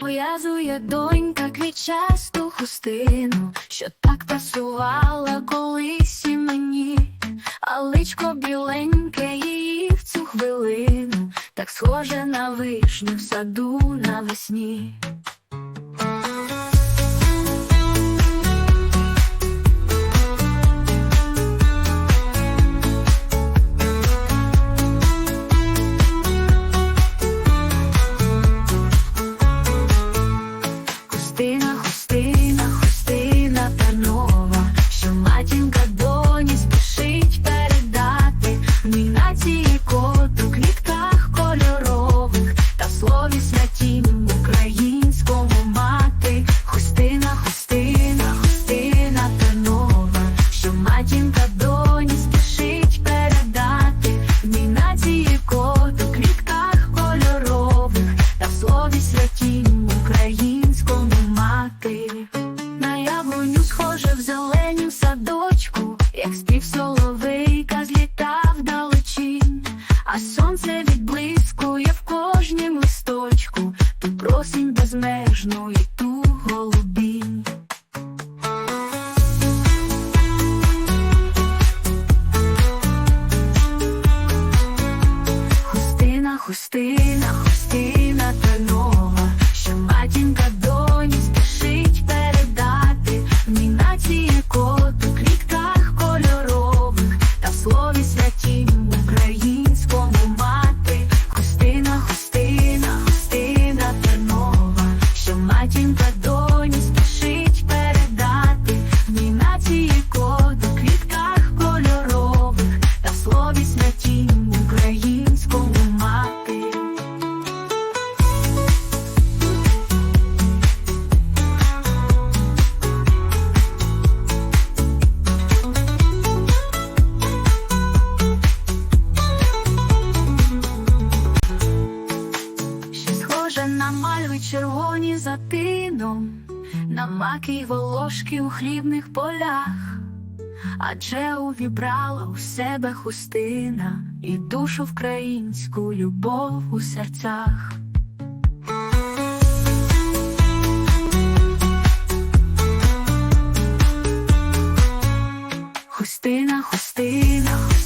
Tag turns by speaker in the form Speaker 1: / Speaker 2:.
Speaker 1: Пов'язує донька квітчасту хустину, що так пасувала колись і мені, а личко біленьке її в цю хвилину, так схоже на вишню в саду навесні. Як спів соловейка злітав далечінь, а сонце відблискує в кожнім листочку, ту просінь безмежну і ту голубінь. Хустина, хустина, за тином, на маки волошки у хлібних полях, адже увібрала у себе хустина і душу українську любов у серцях. Хустина, хустина.